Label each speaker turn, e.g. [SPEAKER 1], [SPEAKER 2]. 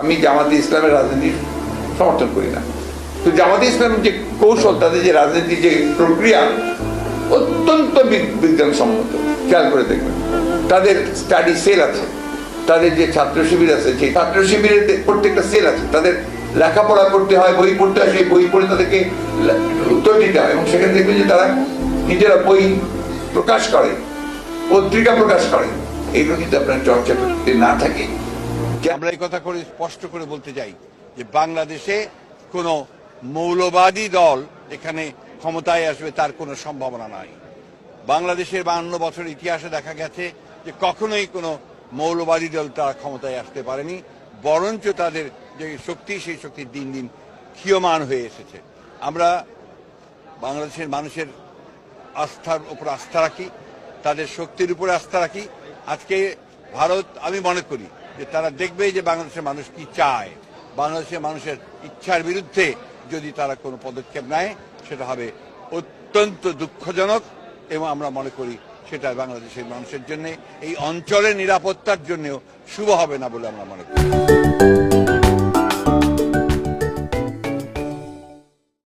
[SPEAKER 1] আমি জামাতে ইসলামের রাজনীতির সমর্থন করি না। তো জামাতে ইসলামের যে কৌশল, তাদের যে রাজনীতির যে প্রক্রিয়া, অত্যন্ত বিজ্ঞানসম্মত। খেয়াল করে দেখবেন। তাদের স্টাডি সেল আছে। তাদের যে ছাত্র শিবির আছে, সেই ছাত্র শিবিরের প্রত্যেকটা সেল আছে। তাদের লেখাপড়া করতে হয়, বই পড়তে হয়, সেই বই পড়ে তাদেরকে উত্তর দিতে হয়। এবং সেখানে দেখবেন যে তারা নিজেরা বই প্রকাশ করে, পত্রিকা প্রকাশ করে। এইগুলো কিন্তু আপনার চর্চা করতে না থাকে।
[SPEAKER 2] আমরা এই কথা করে স্পষ্ট করে বলতে চাই যে বাংলাদেশে কোনো মৌলবাদী দল এখানে ক্ষমতায় আসবে তার কোনো সম্ভাবনা নাই। বাংলাদেশের বান্ন বছর ইতিহাসে দেখা গেছে যে কখনোই কোনো মৌলবাদী দল তারা ক্ষমতায় আসতে পারেনি, বরঞ্চ তাদের যে শক্তি, সেই শক্তি দিন দিন ক্ষীয়মান হয়ে এসেছে। আমরা বাংলাদেশের মানুষের আস্থার উপর আস্থা রাখি, তাদের শক্তির উপরে আস্থা রাখি। আজকে ভারত, আমি মনে করি যে তারা দেখবে যে বাংলাদেশের মানুষ কি চায়। বাংলাদেশের মানুষের ইচ্ছার বিরুদ্ধে যদি তারা কোনো পদক্ষেপ নেয়, সেটা হবে অত্যন্ত দুঃখজনক এবং আমরা মনে করি সেটা বাংলাদেশের মানুষের জন্য, এই অঞ্চলের নিরাপত্তার জন্যও শুভ হবে না বলে আমরা মনে করি।